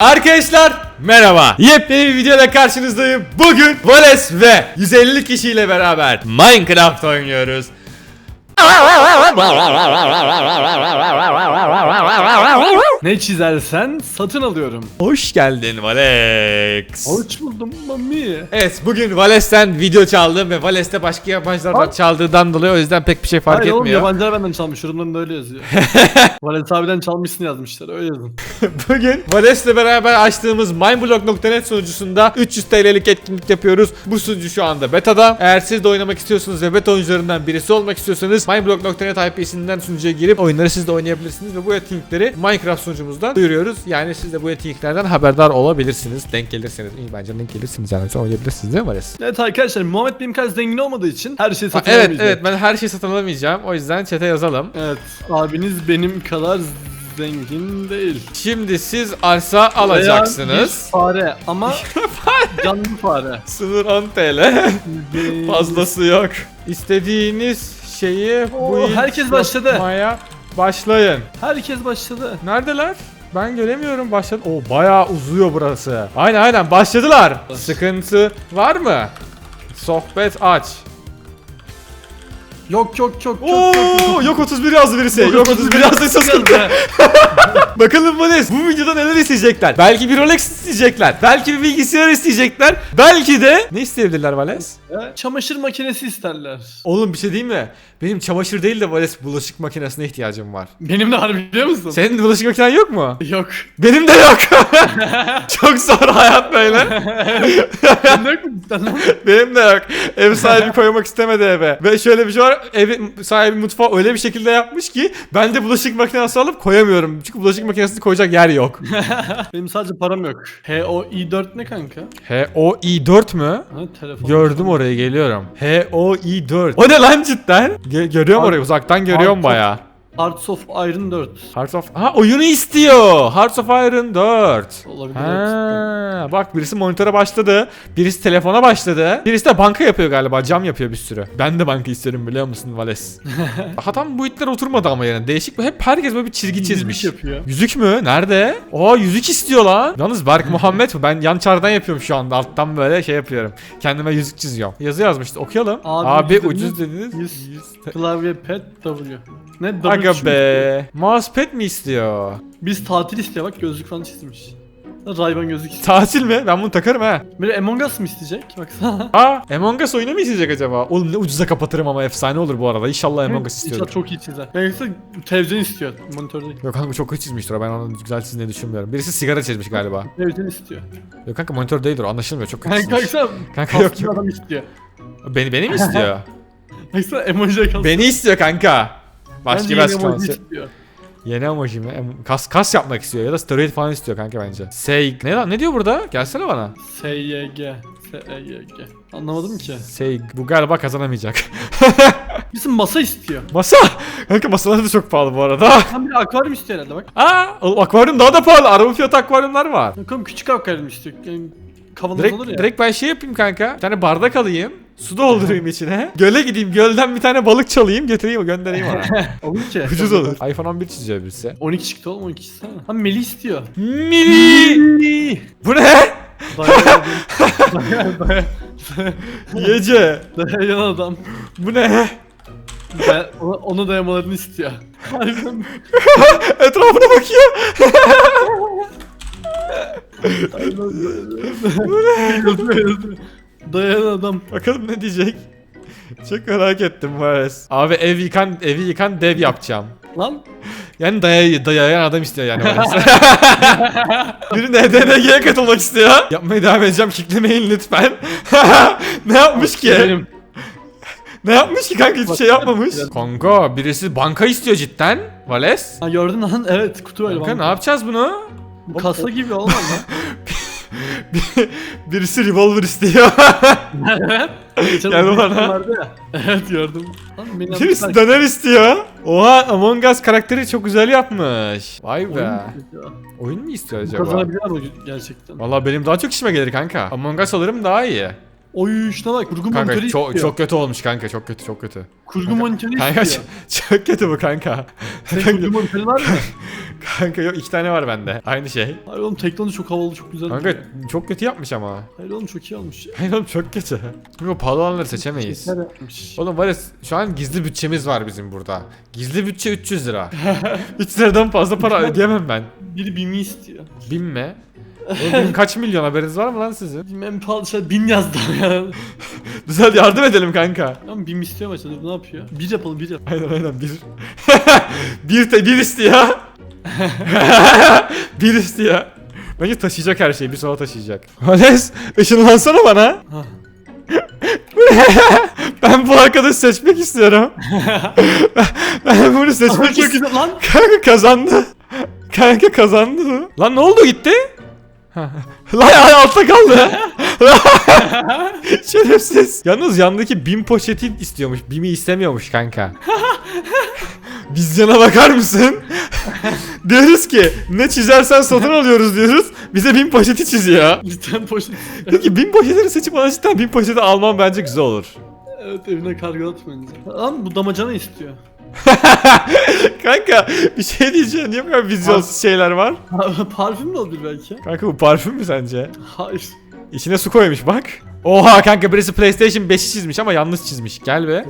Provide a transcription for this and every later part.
Arkadaşlar merhaba. Yepyeni bir videoda karşınızdayım. Bugün Vales ve 150 kişiyle beraber Minecraft oynuyoruz. Ne çizersen satın alıyorum. Hoş geldin Valex. Hoş buldum mami. Evet bugün Vales'ten video çaldım ve Vales'te başka yabancılardan Al. çaldığından dolayı o yüzden pek bir şey fark Hayır oğlum etmiyor. yabancılar benden çalmış. Yorumlarında öyle yazıyor. Valet abiden çalmışsın yazmışlar. Öyle yazın. Bugün Vales'le beraber açtığımız mineblock.net sunucusunda 300 TL'lik etkinlik yapıyoruz. Bu sunucu şu anda beta'da. Eğer siz de oynamak istiyorsanız ve beta oyuncularından birisi olmak istiyorsanız mineblock.net IP'sinden sunucuya girip oyunları siz de oynayabilirsiniz ve bu etkinlikleri Minecraft sunucumuzdan duyuruyoruz. Yani siz de bu etkinliklerden haberdar olabilirsiniz. Denk gelirseniz. İyi bence denk gelirsiniz yani. Sonra oynayabilirsiniz değil mi Vales? Evet arkadaşlar Muhammed benim kadar zengin olmadığı için her şeyi satın evet alamayacak. evet ben her şeyi satın alamayacağım. O yüzden chat'e yazalım. Evet abiniz benim kadar zengin değil. Şimdi siz arsa Veya alacaksınız. bir fare ama canlı fare. Sınır 10 TL. Fazlası yok. İstediğiniz şeyi bu Oo, herkes başladı. yapmaya başlayın. Herkes başladı. Neredeler? Ben göremiyorum başladı. Oo bayağı uzuyor burası. Aynen aynen başladılar. Sıkıntı var mı? Sohbet aç. Yok yok çok çok Oo çok. yok 31 yazdı birisi. Yok 31 yazdı sıkıntı. Bakalım Vales bu videoda neler isteyecekler? Belki bir Rolex isteyecekler. Belki bir bilgisayar isteyecekler. Belki de ne isteyebilirler Vales? Çamaşır makinesi isterler. Oğlum bir şey diyeyim mi? Benim çamaşır değil de Vales bulaşık makinesine ihtiyacım var. Benim de var biliyor musun? Senin bulaşık makinen yok mu? Yok. Benim de yok. Çok zor hayat böyle. Sen de yok mu cidden lan? Benim de yok. Ev sahibi koymak istemedi eve. Ve şöyle bir şey var. Evin sahibi mutfağı öyle bir şekilde yapmış ki ben de bulaşık makinesi alıp koyamıyorum. Çünkü bulaşık makinesini koyacak yer yok. Benim sadece param yok. HOI4 ne kanka? HOI4 mü? Ha telefon. Gördüm orayı geliyorum. HOI4. O ne lan cidden? Ge- görüyorum Ar- orayı uzaktan görüyorum Ar- baya. Hearts of Iron 4. Hearts of... Ha oyunu istiyor. Hearts of Iron 4. Olabilir. Ha, bak birisi monitöre başladı. Birisi telefona başladı. Birisi de banka yapıyor galiba. Cam yapıyor bir sürü. Ben de banka istiyorum biliyor musun Vales? Hatam bu itler oturmadı ama yani. Değişik. Hep herkes böyle bir çizgi çizmiş. Yüzük yapıyor. Yüzük mü? Nerede? Aa yüzük istiyor lan. Yalnız Berk Muhammed mi? Ben yan çardan yapıyorum şu anda. Alttan böyle şey yapıyorum. Kendime yüzük çiziyorum. Yazı yazmıştı. Okuyalım. Abi, Abi ucuz, dediniz. Yüz. Yüz- Klavye pet W. Ne W? Aga be. Mousepad mi istiyor? Biz tatil istiyor bak gözlük falan çizmiş. Rayban gözlük istiyor. Tatil mi? Ben bunu takarım ha. Böyle Among Us mı isteyecek? Baksana. Aa, Among Us oyunu mu izleyecek acaba? Oğlum ne ucuza kapatırım ama efsane olur bu arada. İnşallah Among Us istiyorum. İnşallah çok iyi çizer. Yoksa televizyon istiyor. Monitör değil. Yok kanka çok kötü çizmiştir o. Ben onun güzel çizdiğini düşünmüyorum. Birisi sigara çizmiş galiba. Televizyon istiyor. Yok kanka monitör değildir o anlaşılmıyor. Çok kötü Kanka çizmiş. baksana. Kanka yok kaslı yok. adam istiyor. Beni, beni mi istiyor? Baksana emojiye kalsın. beni istiyor kanka. Başka Bence bir yeni emoji istiyor. Yeni emoji mi? Em- Kas kas yapmak istiyor ya da steroid falan istiyor kanka bence. Say ne lan ne diyor burada? Gelsene bana. SYG. SYG. Anlamadım ki. Say bu galiba kazanamayacak. Bizim masa istiyor. Masa. Kanka masalar da çok pahalı bu arada. Tam bir akvaryum istiyor herhalde bak. Aa, oğlum akvaryum daha da pahalı. Araba fiyatı akvaryumlar var. Bakalım küçük akvaryum istiyor. Yani kavanoz Direkt, olur ya. direkt ben şey yapayım kanka. Bir tane bardak alayım. Su doldurayım içine. Göle gideyim. Gölden bir tane balık çalayım. Getireyim göndereyim ona. Olur ki. Ucuz olur. iPhone 11 çiziyor birisi. 12 çıktı oğlum 12 çizsene. Ha Melih istiyor. Mini. Bu ne? Dayan. Yece. Dayan adam. Bu ne? Ben, ona, ona dayamalarını istiyor. Harbiden. Etrafına bakıyor. Dayan adam. Bakalım ne diyecek. Çok merak ettim Mares. Abi ev yıkan evi yıkan dev yapacağım. Lan Yani daya, dayayan adam istiyor yani. Biri de DNG'ye katılmak istiyor. Yapmaya devam edeceğim. Kiklemeyin lütfen. ne yapmış ki? benim. Ne yapmış ki kanka hiçbir şey yapmamış. Kanka birisi banka istiyor cidden. Vales. Ha gördün lan evet kutu öyle Kanka ne yapacağız bunu? Kasa gibi olmadı lan. Bir- birisi revolver istiyor. Geçen Gel bana. kutu vardı ya. Evet. Lan beni birisi yapmışlar. döner istiyor. Oha Among Us karakteri çok güzel yapmış. Vay be. Oyun Oyun mu istiyor Bu acaba? Kazanabilir mi gerçekten? Valla benim daha çok işime gelir kanka. Among Us alırım daha iyi. Oy şuna bak kurgu Kanka monitörü çok, istiyor. çok kötü olmuş kanka çok kötü çok kötü. kurgu monitörü Kanka istiyor. çok, kötü bu kanka. Senin kurgu monitörü var mı? Kanka yok iki tane var bende. Aynı şey. Hayır oğlum teknoloji çok havalı çok güzel. Kanka duruyor. çok kötü yapmış ama. Hayır oğlum çok iyi olmuş. Hayır oğlum çok kötü. Bu pahalı olanları seçemeyiz. Oğlum var ya şu an gizli bütçemiz var bizim burada. Gizli bütçe 300 lira. 3 liradan fazla para ödeyemem ben. Biri BİM'i istiyor. Bin mi? Oğlum bin kaç milyon haberiniz var mı lan sizin? Bilmem pahalı şey bin yazdı ya. Güzel yardım edelim kanka. Ama BİM istiyor maçta ne yapıyor? Bir yapalım bir yapalım. Aynen aynen bir. bir te bir istiyor. bir istiyor. Bence taşıyacak her şeyi bir sonra taşıyacak. Vales ışınlansana bana. Ben bu arkadaşı seçmek istiyorum. ben bunu seçmek istiyorum. lan. Kanka kazandı. Kanka kazandı. Lan ne oldu gitti? Lan ay altta kaldı. Şerefsiz. Yalnız yandaki BİM poşeti istiyormuş. BİM'i istemiyormuş kanka. Vizyona bakar mısın? diyoruz ki ne çizersen satın alıyoruz diyoruz. Bize BİM poşeti çiziyor. Lütfen poşet. Peki BİM poşetini seçip cidden BİM poşeti almam bence güzel olur. Evet evine kargo atmayınca. Lan bu damacana istiyor. Kanka bir şey diyeceğim. Niye bu kadar vizyonsuz şeyler var? Parfüm de olabilir belki. Kanka bu parfüm mü sence? Hayır. İçine su koymuş bak. Oha kanka birisi PlayStation 5'i çizmiş ama yanlış çizmiş. Gel be.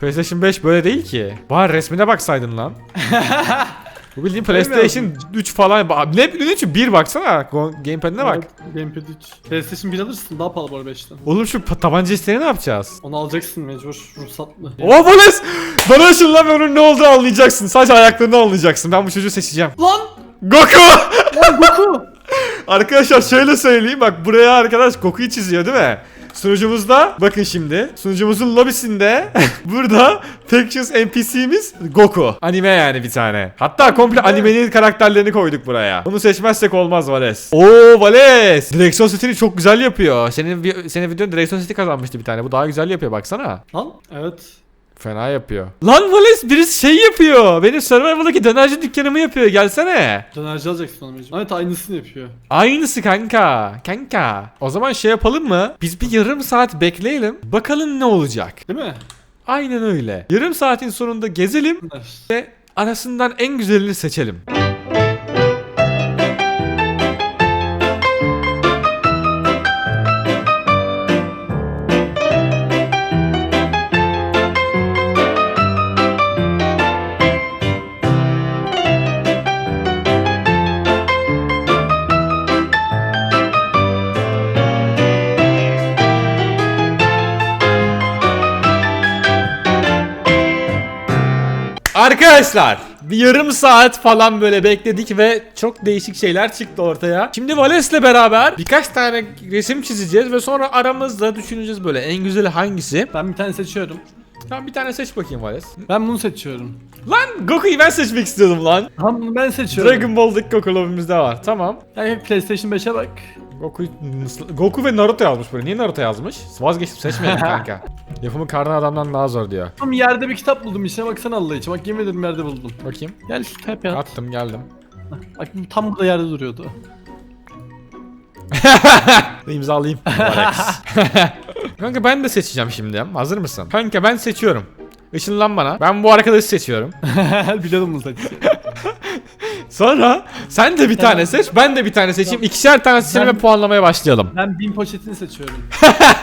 PlayStation 5 böyle değil ki. Bari resmine baksaydın lan. Bu bildiğin PlayStation 3 falan. Ne bileyim 3 1 baksana. Gamepad'ine bak. Gamepad 3. PlayStation 1 alırsın daha pahalı bu arada 5'ten. Oğlum şu tabanca isteğini ne yapacağız? Onu alacaksın mecbur ruhsatlı. Oh Vales! Bana ışınlan ve onun ne olduğunu anlayacaksın. Sadece ayaklarını anlayacaksın. Ben bu çocuğu seçeceğim. Lan! Goku! Lan Goku! Arkadaşlar şöyle söyleyeyim bak buraya arkadaş Goku'yu çiziyor değil mi? Sunucumuzda bakın şimdi sunucumuzun lobisinde burada Factions NPC'miz Goku. Anime yani bir tane. Hatta komple animenin karakterlerini koyduk buraya. Bunu seçmezsek olmaz Vales. Oo Vales. Direksiyon setini çok güzel yapıyor. Senin vi- senin videonun direksiyon seti kazanmıştı bir tane. Bu daha güzel yapıyor baksana. Lan evet. Fena yapıyor. Lan Vales birisi şey yapıyor. Benim Survival'daki dönerci dükkanımı yapıyor. Gelsene. Dönerci alacaksın onu mecbur. Evet aynısını yapıyor. Aynısı kanka. Kanka. O zaman şey yapalım mı? Biz bir yarım saat bekleyelim. Bakalım ne olacak. Değil mi? Aynen öyle. Yarım saatin sonunda gezelim ve arasından en güzelini seçelim. Arkadaşlar bir yarım saat falan böyle bekledik ve çok değişik şeyler çıktı ortaya. Şimdi Vales'le beraber birkaç tane resim çizeceğiz ve sonra aramızda düşüneceğiz böyle en güzeli hangisi. Ben bir tane seçiyorum. Tamam bir tane seç bakayım Vales. Ben bunu seçiyorum. Lan Goku'yu ben seçmek istiyordum lan. Tamam ben seçiyorum. Dragon Ball'daki Goku lobimizde var. Tamam. Yani PlayStation 5'e bak. Goku, Goku ve Naruto yazmış buraya. Niye Naruto yazmış? Vazgeçtim seçmeyelim kanka. Yapımı karnı adamdan daha zor diyor. Tam yerde bir kitap buldum içine baksana Allah için. Bak yemin ederim yerde buldum. Bakayım. Gel şu tepe at. Attım geldim. Bak tam burada yerde duruyordu. İmzalayayım. Kanka ben de seçeceğim şimdi. Hazır mısın? Kanka ben seçiyorum. Işınlan bana. Ben bu arkadaşı seçiyorum. Biliyordum bunu seçeceğim. Sonra sen de bir tane seç, ben de bir tane seçeyim. İkişer tane seçelim Ben- ve puanlamaya başlayalım. Ben bin poşetini seçiyorum.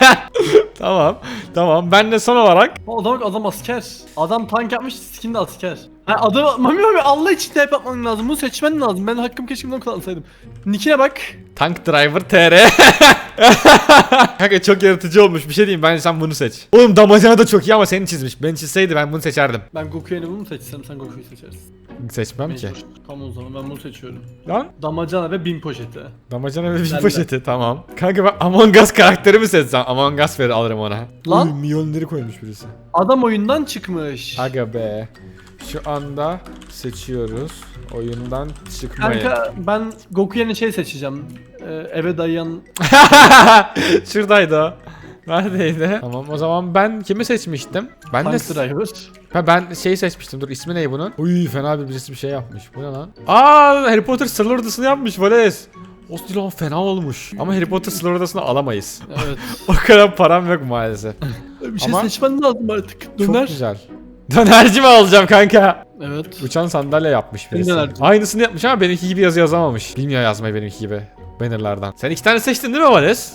Tamam. Tamam. Ben de son olarak adam adam asker. Adam tank yapmış skin de asker. Ha adam Mami Mami Allah için de yapman lazım. Bunu seçmen lazım. Ben hakkım keşke bunu kullansaydım. Nick'ine bak. Tank Driver TR. Kanka çok yaratıcı olmuş. Bir şey diyeyim. Ben sen bunu seç. Oğlum damacana da çok iyi ama seni çizmiş. Ben çizseydi ben bunu seçerdim. Ben Goku yerine bunu mu seçsem sen Goku'yu seçersin. Seçmem ki. Mecbur. Tamam o zaman ben bunu seçiyorum. Lan Damacana ve bin poşeti. damacana ve bir Ben de. poşeti tamam. Kanka ben Among Us karakteri mi seçsem? Among Us verir alırım ona. Lan. Uy, milyonları koymuş birisi. Adam oyundan çıkmış. Aga be. Şu anda seçiyoruz. Oyundan çıkmayı. Kanka ben Goku yerine şey seçeceğim. Ee, eve dayayan Şuradaydı o. Neredeydi? Tamam o zaman ben kimi seçmiştim? Ben de tank driver. ha, ben şeyi seçmiştim. Dur ismi ne bunun? Uy fena bir birisi bir şey yapmış. Bu ne lan? Aa Harry Potter Sırlar Odası'nı yapmış Vales. O silahın fena olmuş. Ama Harry Potter sınır odasını alamayız. Evet. O kadar param yok maalesef. Bir şey Ama- seçmen lazım artık. Çok Döner. güzel. Dönerci mi alacağım kanka? Evet. Uçan sandalye yapmış birisi. Dönerci. Aynısını yapmış ama benimki gibi yazı yazamamış. Bilmiyor yazmayı benimki gibi. Bannerlardan. Sen iki tane seçtin değil mi Vales?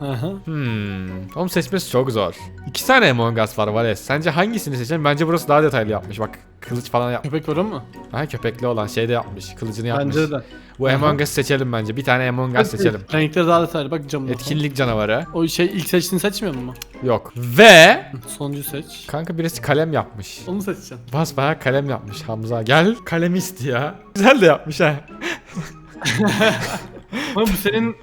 Aha. Hmm. Oğlum seçmesi çok zor. İki tane Among Us var Vales. Sence hangisini seçelim? Bence burası daha detaylı yapmış. Bak kılıç falan yapmış. Köpek var ama. Ha köpekli olan şey de yapmış. Kılıcını yapmış. Bence de. Bu Among Us seçelim bence. Bir tane Among Us seçelim. Renkleri daha detaylı bak camda. Etkinlik canavarı. O şey ilk seçtiğini seçmiyor mu? Yok. Ve Sonuncu seç. kanka birisi kalem yapmış. Onu seçeceksin. Basbayağı kalem yapmış Hamza. Gel kalem ya. Güzel de yapmış ha. Ama bu senin...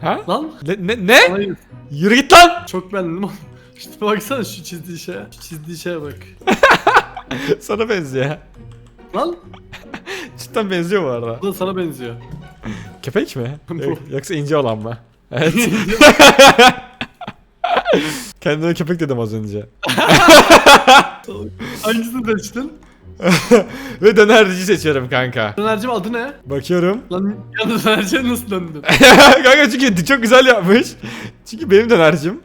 Ha? Lan. Ne? Ne? ne? Hayır. Yürü git lan. Çok beğendim onu. İşte baksana şu çizdiği şeye. Şu çizdiği şeye bak. Sana benziyor. Lan. Cidden benziyor bu arada. Bu da sana benziyor. Köpek mi? Yok- Yoksa ince olan mı? Evet. Kendime köpek dedim az önce. Hangisini seçtin? Ve dönerci seçiyorum kanka. Dönercim adı ne? Bakıyorum. Lan ya dönerciye nasıl döndün? kanka çünkü çok güzel yapmış. Çünkü benim dönercim.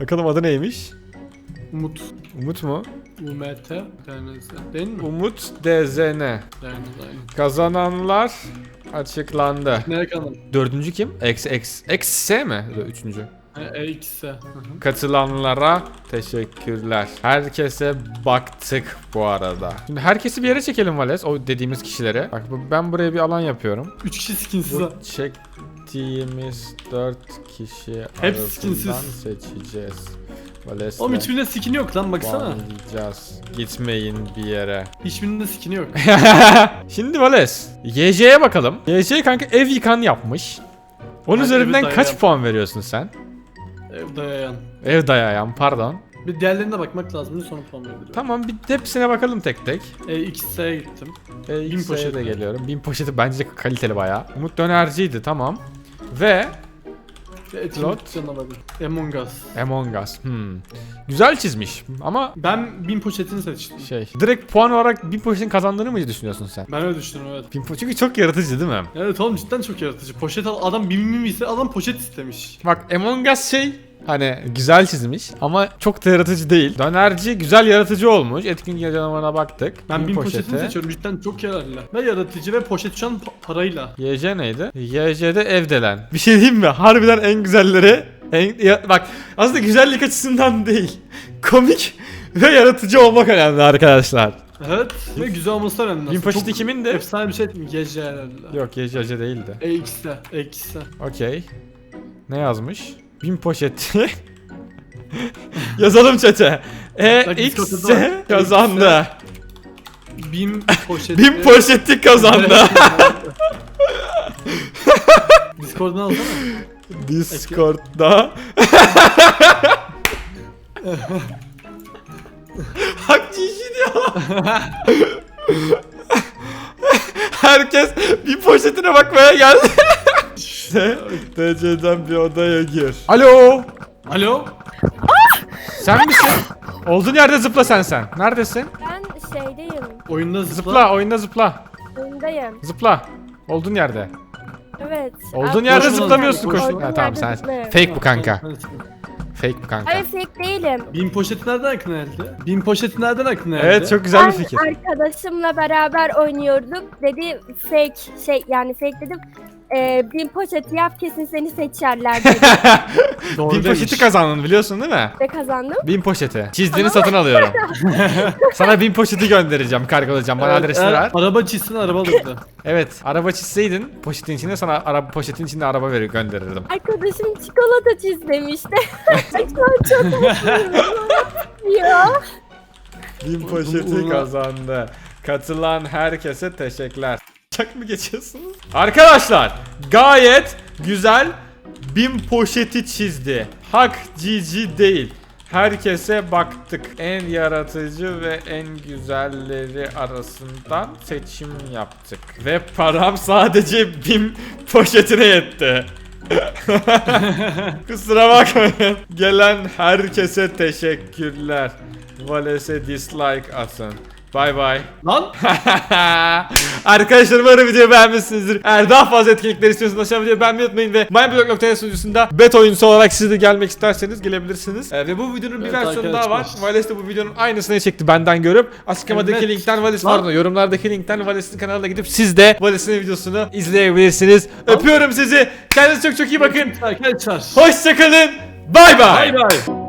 Bakalım adı neymiş? Umut. Umut mu? UMT. Denizde. Değil mi? Umut DZN. Kazananlar açıklandı. Nereye kanal? Dördüncü kim? X X X S mi? Üçüncü. E, hı. Katılanlara teşekkürler. Herkese baktık bu arada. Şimdi herkesi bir yere çekelim Vales. O dediğimiz kişilere. Bak bu- ben buraya bir alan yapıyorum. Üç kişi skinsiz ha. Bu çektiğimiz 4 kişi Hepsi arasından skinsiz. seçeceğiz. Vales'le Oğlum hiçbirinde skin yok lan baksana. banlayacağız. Gitmeyin bir yere. Hiçbirinde skin yok. Şimdi Vales. YC'ye bakalım. YC kanka ev yıkan yapmış. Onun Ben üzerinden kaç dayayan. puan veriyorsun sen? Ev dayayan. Ev dayayan pardon. Bir diğerlerine bakmak lazım. Sonra puan veriyorum. Tamam bir hepsine bakalım tek tek. E, XS'ye gittim. E, Bin poşeti. de geliyorum. Bin poşeti bence kaliteli bayağı. Umut dönerciydi tamam. Ve Lot. Among Us. Among Us. Hmm. Güzel çizmiş ama Ben bin poşetini seçtim. şey direkt puan olarak bin poşetin kazandığını mı düşünüyorsun sen? Ben öyle düşünüyorum evet. Bin po- çünkü çok yaratıcı değil mi? Evet oğlum cidden çok yaratıcı. Poşet al adam bin bin ise adam poşet istemiş. Bak Among Us şey hani güzel çizmiş ama çok da yaratıcı değil. Dönerci güzel yaratıcı olmuş. Etkin canavarına baktık. Ben bin poşetini seçiyorum cidden çok yararlı. Ve yaratıcı ve poşet şu an pa- parayla. YC neydi? YC'de evdelen. Bir şey diyeyim mi? Harbiden en güzelleri. En, ya, bak aslında güzellik açısından değil. Komik ve yaratıcı olmak önemli arkadaşlar. Evet ve güzel olması önemli. Bin poşeti kimin de? Efsane bir şey mi? Gece herhalde. Yok YC değildi. EX'e. EX'e. Okey. Ne yazmış? Bin poşeti. Yazalım çete. E Bak, X Discord'da da kazandı. Bin poşeti. Bin poşeti kazandı. Discord'dan alsana. Discord'da. Bak cici diyor. Herkes bir poşetine bakmaya geldi. İşte TC'den bir odaya gir. Alo. Alo? Sen misin? Olduğun yerde zıpla sen sen. Neredesin? Ben şeydeyim. Oyunda zıpla. Zıpla oyunda zıpla. Oyundayım. Zıpla. Olduğun yerde. Evet. Olduğun yerde koşma. zıplamıyorsun koş. Ha, tamam sen. Fake bu kanka. Fake bu kanka. Hayır fake değilim. Bin poşeti nereden aklına geldi? Bin poşeti nereden aklına geldi? Evet çok güzel bir Ben fikir. arkadaşımla beraber oynuyorduk. Dedi fake şey yani fake dedim. Ee, bin poşeti yap kesin seni seçerler dedi. Doğru Bin demiş. poşeti kazandın biliyorsun değil mi? Ve kazandım. Bin poşeti. Çizdiğini satın alıyorum. Sana bin poşeti göndereceğim, kargolayacağım. Bana Evet, adresini eğer ver. Araba çizsin araba alırdı. Evet, araba çizseydin poşetin içinde sana araba poşetin içinde araba verir gönderirdim. Arkadaşım çikolata çiz demişti. Şu an çok mutluyum. ya. Bin poşeti kazandı. Katılan herkese teşekkürler. Çak mı geçiyorsunuz? Arkadaşlar, gayet güzel bin poşeti çizdi. Hak cici değil. Herkese baktık. En yaratıcı ve en güzelleri arasından seçim yaptık. Ve param sadece bin poşetine yetti. Kusura bakmayın. Gelen herkese teşekkürler. Vales'e dislike atın. Bay bay. Lan Arkadaşlar umarım videoyu beğenmişsinizdir. Eğer daha fazla etkinlikler istiyorsanız aşağı videoyu beğenmeyi unutmayın ve MyBlock.net sunucusunda bet oyuncusu olarak siz de gelmek isterseniz gelebilirsiniz. Ee, ve bu videonun bir Evet, versiyonu daha var. Vales de bu videonun aynısını çekti benden görüp. Açıklamadaki Evet. linkten Vales Lan. pardon yorumlardaki linkten Vales'in kanalına gidip siz de Vales'in videosunu izleyebilirsiniz. Öpüyorum sizi. Kendinize çok çok iyi bakın. arkadaşlar. Hoşçakalın. Bay bay. Bay bay.